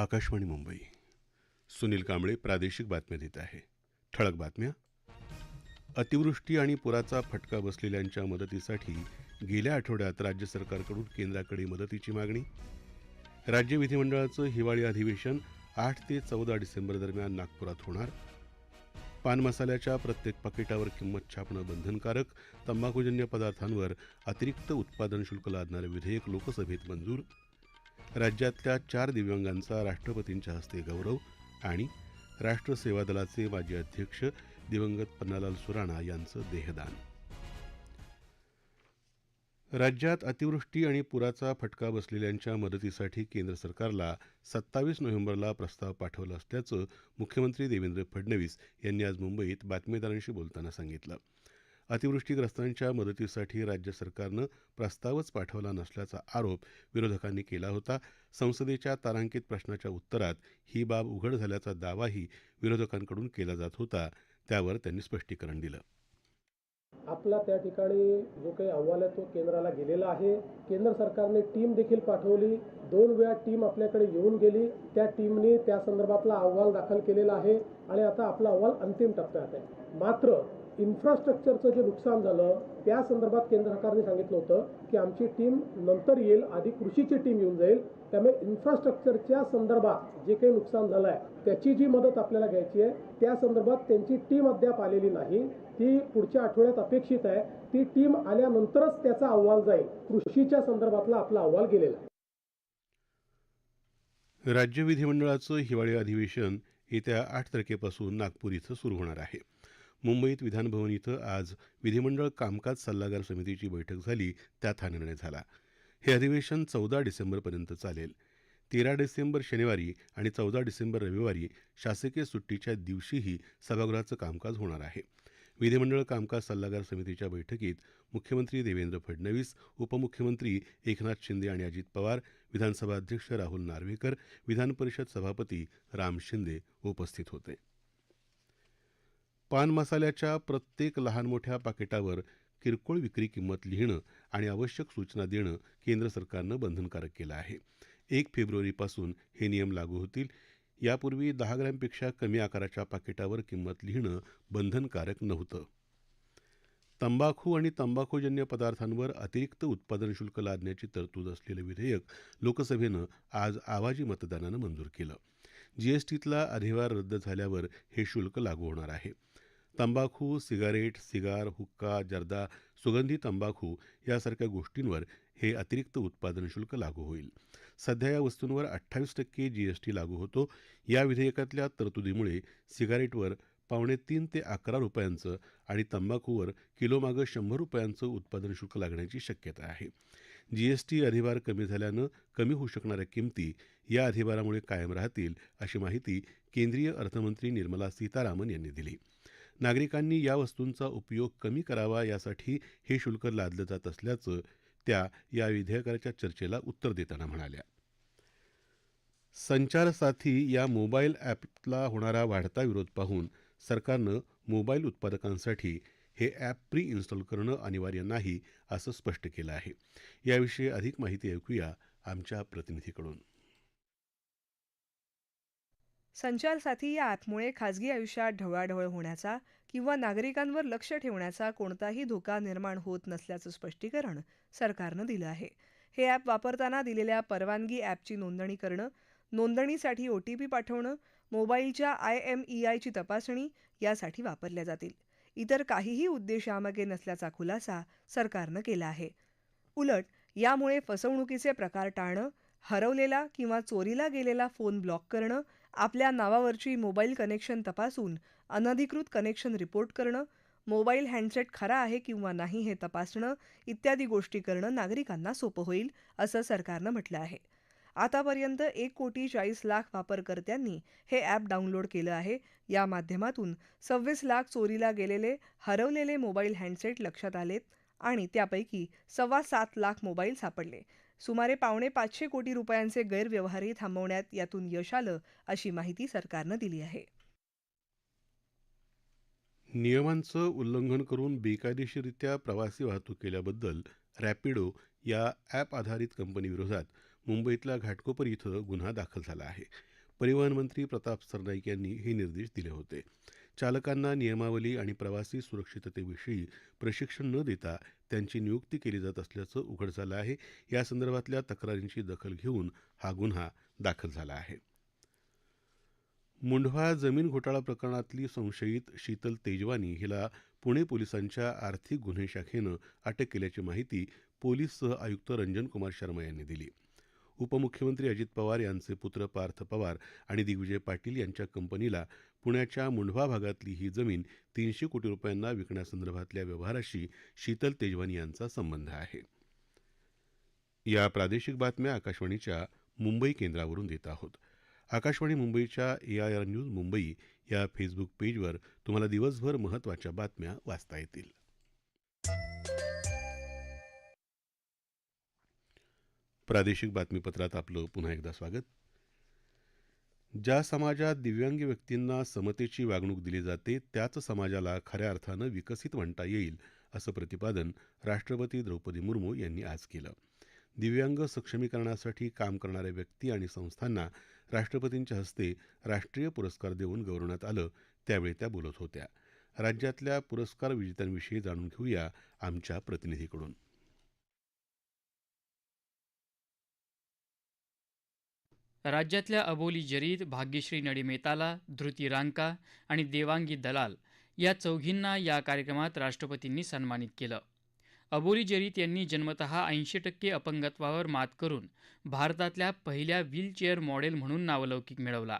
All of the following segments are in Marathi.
आकाशवाणी मुंबई. सुनील कांबळे प्रादेशिक बातम्या देत आहे. ठळक बातम्या. अतिवृष्टी आणि पुराचा फटका बसलेल्यांच्या मदतीसाठी गेल्या आठवड्यात राज्य सरकारकडून केंद्राकडे मदतीची मागणी. राज्य विधिमंडळाचं हिवाळी अधिवेशन आठ ते चौदा डिसेंबर दरम्यान नागपुरात होणार. पान मसाल्याच्या प्रत्येक पाकिटावर किंमत छापणं बंधनकारक. तंबाखूजन्य पदार्थांवर अतिरिक्त उत्पादन शुल्क लादणारं विधेयक लोकसभेत मंजूर. राज्यातल्या चार दिव्यांगांचा राष्ट्रपतींच्या हस्ते गौरव आणि राष्ट्र सेवा दलाचे माजी अध्यक्ष दिवंगत पन्नालाल सुराणा यांचं देहदान. राज्यात अतिवृष्टी आणि पुराचा फटका बसलेल्यांच्या मदतीसाठी केंद्र सरकारला सत्तावीस नोव्हेंबरला प्रस्ताव पाठवला असल्याचं मुख्यमंत्री देवेंद्र फडणवीस यांनी आज मुंबईत बातमीदारांशी बोलताना सांगितलं. अतिवृष्टीग्रस्तांच्या मदतीसाठी राज्य सरकारनं प्रस्तावच पाठवला नसल्याचा आरोप विरोधकांनी केला होता. संसदेच्या तारांकित प्रश्नाच्या उत्तरात ही बाब उघड झाल्याचा दावाही विरोधकांकडून केला जात होता. त्यावर त्यांनी स्पष्टीकरण दिलं. आपला त्या ठिकाणी जो काही अहवाल आहे तो केंद्राला गेलेला आहे. केंद्र सरकारने टीम देखील पाठवली. दोन वेळा टीम आपल्याकडे येऊन गेली. त्या टीमने त्या संदर्भातला अहवाल दाखल केलेला आहे. आणि आता आपला अहवाल अंतिम टप्प्यात आहे. मात्र इन्फ्रास्ट्रक्चरचं जे नुकसान झालं त्या संदर्भात केंद्र सरकारने सांगितलं होतं की आमची टीम नंतर येईल आधी कृषीची टीम येऊन जाईल. त्यामुळे इन्फ्रास्ट्रक्चरच्या संदर्भात जे काही नुकसान झालं आहे त्याची जी मदत आपल्याला घ्यायची आहे त्या संदर्भात त्यांची टीम अद्याप आलेली नाही. ती पुढच्या आठवड्यात अपेक्षित आहे. ती टीम आल्यानंतरच त्याचा अहवाल जाईल. कृषीच्या संदर्भातला आपला अहवाल गेलेला आहे. राज्य विधिमंडळाचं हिवाळी अधिवेशन येत्या आठ तारखेपासून नागपूर इथं सुरू होणार आहे. मुंबईत विधानभवन इथं आज विधिमंडळ कामकाज सल्लागार समितीची बैठक झाली. त्यात हा निर्णय झाला. हे अधिवेशन चौदा डिसेंबरपर्यंत चालेल. तेरा डिसेंबर शनिवारी आणि चौदा डिसेंबर रविवारी शासकीय सुट्टीच्या दिवशीही सभागृहाचं कामकाज होणार आहे. विधिमंडळ कामकाज सल्लागार समितीच्या बैठकीत मुख्यमंत्री देवेंद्र फडणवीस उपमुख्यमंत्री एकनाथ शिंदे आणि अजित पवार विधानसभा अध्यक्ष राहुल नार्वेकर विधानपरिषद सभापती राम शिंदे उपस्थित होते. पान मसाल्याच्या प्रत्येक लहान मोठ्या पाकिटावर किरकोळ विक्री किंमत लिहिणं आणि आवश्यक सूचना देणं केंद्र सरकारनं बंधनकारक केलं आहे. एक फेब्रुवारीपासून हे नियम लागू होतील. यापूर्वी दहा ग्रॅमपेक्षा कमी आकाराच्या पाकिटावर किंमत लिहिणं बंधनकारक नव्हतं. तंबाखू आणि तंबाखूजन्य पदार्थांवर अतिरिक्त उत्पादन शुल्क लादण्याची तरतूद असलेलं विधेयक लोकसभेनं आज आवाजी मतदानानं मंजूर केलं. जीएसटीतला अधिभार रद्द झाल्यावर हे शुल्क लागू होणार आहे. तंबाखू सिगारेट सिगार हुक्का जर्दा सुगंधी तंबाखू यासारख्या गोष्टींवर हे अतिरिक्त उत्पादन शुल्क लागू होईल. सध्या या वस्तूंवर अठ्ठावीस टक्के जीएसटी लागू होतो. या विधेयकातल्या तरतुदीमुळे सिगारेटवर पावणे तीन ते अकरा रुपयांचं आणि तंबाखूवर किलोमागं शंभर रुपयांचं उत्पादन शुल्क लागण्याची शक्यता आहे. जीएसटी अधिभार कमी झाल्यानं कमी होऊ शकणाऱ्या किमती या अधिभारामुळे कायम राहतील अशी माहिती केंद्रीय अर्थमंत्री निर्मला सीतारामन यांनी दिली. नागरिकांनी या वस्तूंचा उपयोग कमी करावा यासाठी हे शुल्क लादलं जात असल्याचं त्या या विधेयकाच्या चर्चेला उत्तर देताना म्हणाल्या. संचार साथी या मोबाईल ॲपला होणारा वाढता विरोध पाहून सरकारनं मोबाईल उत्पादकांसाठी हे ॲप प्री इन्स्टॉल करणं अनिवार्य नाही असं स्पष्ट केलं आहे. याविषयी अधिक माहिती ऐकूया आमच्या प्रतिनिधीकडून. संचारसाथी या ॲपमुळे खाजगी आयुष्यात ढवळाढवळ होण्याचा किंवा नागरिकांवर लक्ष ठेवण्याचा कोणताही धोका निर्माण होत नसल्याचं स्पष्टीकरण सरकारनं दिलं आहे. हे ॲप वापरताना दिलेल्या परवानगी ॲपची नोंदणी करणं नोंदणीसाठी ओ टी पी पाठवणं मोबाईलच्या आय एम ई आयची तपासणी यासाठी वापरल्या जातील. इतर काहीही उद्देश यामागे नसल्याचा खुलासा सरकारनं केला आहे. उलट यामुळे फसवणुकीचे प्रकार टाळणं हरवलेला किंवा चोरीला गेलेला फोन ब्लॉक करणं आपल्या नावावरची मोबाईल कनेक्शन तपासून अनधिकृत कनेक्शन रिपोर्ट करणं मोबाईल हँडसेट खरा आहे किंवा नाही हे तपासणं इत्यादी गोष्टी करणं नागरिकांना सोपं होईल असं सरकारनं म्हटलं आहे. आतापर्यंत एक कोटी चाळीस लाख वापरकर्त्यांनी हे ॲप डाउनलोड केलं आहे. या माध्यमातून सव्वीस लाख चोरीला गेलेले हरवलेले मोबाईल हँडसेट लक्षात आलेत आणि त्यापैकी सव्वा सात लाख मोबाईल सापडले. सुमारे पावणे पाचशे कोटी रुपयांचे गैरव्यवहारही थांबवण्यात यातून यश आलं अशी माहिती सरकारनं दिली आहे. नियमांचं उल्लंघन करून बेकायदेशीररित्या प्रवासी वाहतूक केल्याबद्दल रॅपिडो या ॲप आधारित कंपनीविरोधात मुंबईतल्या घाटकोपर इथं गुन्हा दाखल झाला आहे. परिवहन मंत्री प्रताप सरनाईक यांनी हे निर्देश दिले होते. चालकांना नियमावली आणि प्रवासी सुरक्षिततेविषयी प्रशिक्षण न देता त्यांची नियुक्ती केली जात असल्याचं उघड झालं आहे. या संदर्भातल्या तक्रारींची दखल घेऊन हा गुन्हा दाखल झाला आहे. मुंढवा जमीन घोटाळा प्रकरणातली संशयित शीतल तेजवानी हिला पुणे पोलिसांच्या आर्थिक गुन्हे शाखेनं अटक केल्याची माहिती पोलीस सह आयुक्त रंजन कुमार शर्मा यांनी दिली. उपमुख्यमंत्री अजित पवार यांचे पुत्र पार्थ पवार आणि दिग्विजय पाटील यांच्या कंपनीला पुण्याच्या मुंढवा भागातली ही जमीन तीनशे कोटी रुपयांना विकण्यासंदर्भातल्या व्यवहाराशी शीतल तेजवानी यांचा संबंध आहे. या प्रादेशिक बातम्या आकाशवाणीच्या मुंबई केंद्रावरून देत आहोत. आकाशवाणी मुंबईच्या A I R news Mumbai या फेसबुक पेजवर तुम्हाला दिवसभर महत्त्वाच्या बातम्या वाचता येतील. प्रादेशिक बातमीपत्रात आपलं पुन्हा एकदा स्वागत. ज्या समाजात दिव्यांग व्यक्तींना समतेची वागणूक दिली जाते त्याच समाजाला खऱ्या अर्थानं विकसित म्हणता येईल असं प्रतिपादन राष्ट्रपती द्रौपदी मुर्मू यांनी आज केलं. दिव्यांग सक्षमीकरणासाठी काम करणाऱ्या व्यक्ती आणि संस्थांना राष्ट्रपतींच्या हस्ते राष्ट्रीय पुरस्कार देऊन गौरवण्यात आलं त्यावेळी त्या बोलत होत्या. राज्यातल्या पुरस्कार विजेत्यांविषयी जाणून घेऊया आमच्या प्रतिनिधीकडून. राज्यातल्या अबोली जरीद भाग्यश्री नडीमेताला धृती रांका आणि देवांगी दलाल या चौघींना या कार्यक्रमात राष्ट्रपतींनी सन्मानित केलं. अबोली जरीत यांनी जन्मतः ऐंशी टक्के अपंगत्वावर मात करून भारतातल्या पहिल्या व्हीलचेअर मॉडेल म्हणून नावलौकिक मिळवला.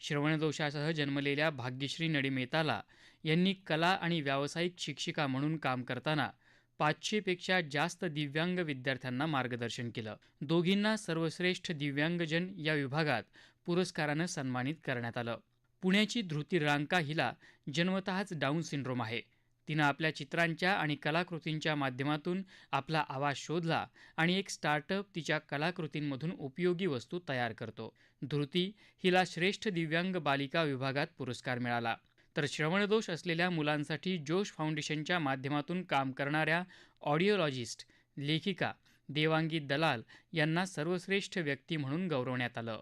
श्रवणदोषासह जन्मलेल्या भाग्यश्री नडीमेताला यांनी कला आणि व्यावसायिक शिक्षिका म्हणून काम करताना पाचशेपेक्षा जास्त दिव्यांग विद्यार्थ्यांना मार्गदर्शन केलं. दोघींना सर्वश्रेष्ठ दिव्यांगजन या विभागात पुरस्कारानं सन्मानित करण्यात आलं. पुण्याची धृती रांका हिला जन्मतःच डाऊन सिंड्रोम आहे. तिनं आपल्या चित्रांच्या आणि कलाकृतींच्या माध्यमातून आपला आवाज शोधला आणि एक स्टार्टअप तिच्या कलाकृतींमधून उपयोगी वस्तू तयार करतो. धृती हिला श्रेष्ठ दिव्यांग बालिका विभागात पुरस्कार मिळाला. तर श्रवणदोष असलेल्या मुलांसाठी जोश फाउंडेशनच्या माध्यमातून काम करणाऱ्या ऑडिओलॉजिस्ट लेखिका देवांगी दलाल यांना सर्वश्रेष्ठ व्यक्ती म्हणून गौरवण्यात आलं.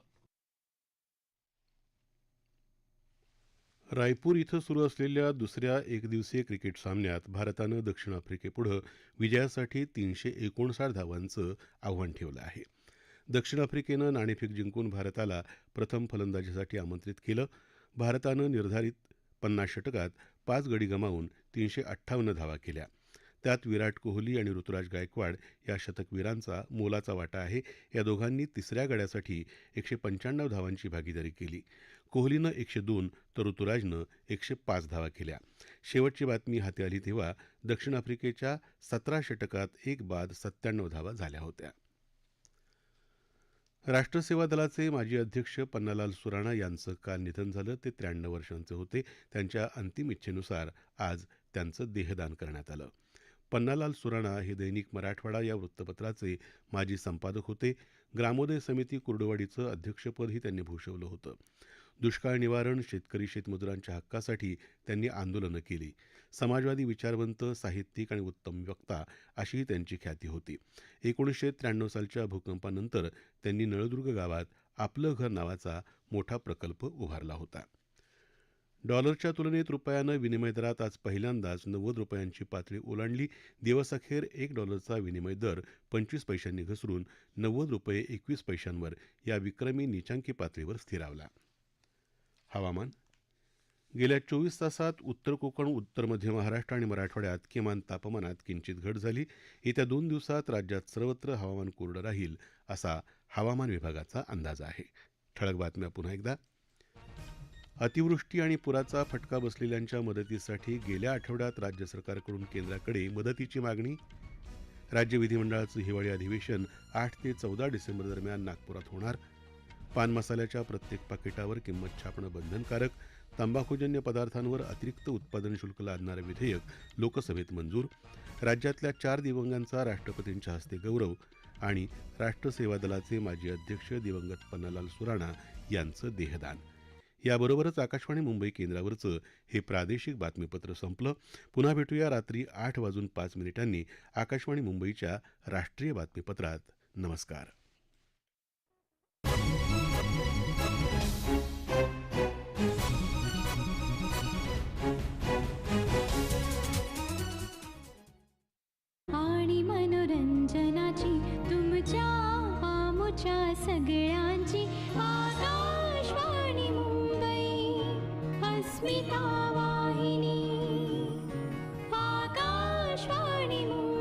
रायपूर इथं सुरू असलेल्या दुसऱ्या एकदिवसीय क्रिकेट सामन्यात भारतानं दक्षिण आफ्रिकेपुढं विजयासाठी तीनशे एकोणसाठ धावांचं आव्हान ठेवलं आहे. दक्षिण आफ्रिकेनं नाणेफेक जिंकून भारताला प्रथम फलंदाजीसाठी आमंत्रित केलं. भारतानं निर्धारित पन्नास षटकात पाच गडी गमावून तीनशे अठ्ठावन्न धावा केल्या. त्यात विराट कोहली आणि ऋतुराज गायकवाड या शतकवीरांचा मोलाचा वाटा आहे. या दोघांनी तिसऱ्या गड्यासाठी एकशे पंच्याण्णव धावांची भागीदारी केली. कोहलीनं एकशे दोन तर ऋतुराजनं एकशे पाच धावा केल्या. शेवटची बातमी हाती आली तेव्हा दक्षिण आफ्रिकेच्या सतरा षटकात एक बाद सत्त्याण्णव धावा झाल्या होत्या. राष्ट्र सेवा दलाचे माजी अध्यक्ष पन्नालाल सुराणा यांचं काल निधन झालं. ते त्र्याण्णव वर्षांचे होते. त्यांच्या अंतिम इच्छेनुसार आज त्यांचं देहदान करण्यात आलं. पन्नालाल सुराणा हे दैनिक मराठवाडा या वृत्तपत्राचे माजी संपादक होते. ग्रामोदय समिती कुर्डुवाडीचं अध्यक्षपदही त्यांनी भूषवलं होतं. दुष्काळ निवारण शेतकरी शेतमजुरांच्या हक्कासाठी त्यांनी आंदोलनं केली. समाजवादी विचारवंत साहित्यिक आणि उत्तम वक्ता अशीही त्यांची ख्याती होती. एकोणीसशे त्र्याण्णव सालच्या भूकंपानंतर त्यांनी नळदुर्ग गावात आपलं घर नावाचा मोठा प्रकल्प उभारला होता. डॉलरच्या तुलनेत रुपयानं विनिमय दरात आज पहिल्यांदाच नव्वद रुपयांची पातळी ओलांडली. दिवसअखेर एक डॉलरचा विनिमय दर पंचवीस पैशांनी घसरून नव्वद रुपये एकवीस पैशांवर या विक्रमी नीचांकी पातळीवर स्थिरावला. हवामान गेल्या चोवीस तासात उत्तर कोकण उत्तर मध्य महाराष्ट्र आणि मराठवाड्यात किमान तापमानात किंचित घट झाली. येत्या दोन दिवसात राज्यात सर्वत्र हवामान कोरडं राहील असा हवामान विभागाचा अंदाज आहे. ठळक बातम्या पुन्हा एकदा. अतिवृष्टी आणि पुराचा फटका बसलेल्यांच्या मदतीसाठी गेल्या आठवड्यात राज्य सरकारकडून केंद्राकडे मदतीची मागणी. राज्य विधिमंडळाचं हिवाळी अधिवेशन आठ ते चौदा डिसेंबर दरम्यान नागपुरात होणार. पान मसाल्याच्या प्रत्येक पाकिटावर किंमत छापणं बंधनकारक. तंबाखूजन्य पदार्थांवर अतिरिक्त उत्पादन शुल्क लादणारं विधेयक लोकसभेत मंजूर. राज्यातल्या चार दिवंगांचा राष्ट्रपतींच्या हस्ते गौरव आणि राष्ट्रसेवा दलाचे माजी अध्यक्ष दिवंगत पन्नालाल सुराणा यांचं देहदान. याबरोबरच आकाशवाणी मुंबई केंद्रावरचं हे प्रादेशिक बातमीपत्र संपलं. पुन्हा भेटूया रात्री आठ वाजून पाच मिनिटांनी आकाशवाणी मुंबईच्या राष्ट्रीय बातमीपत्रात. नमस्कार.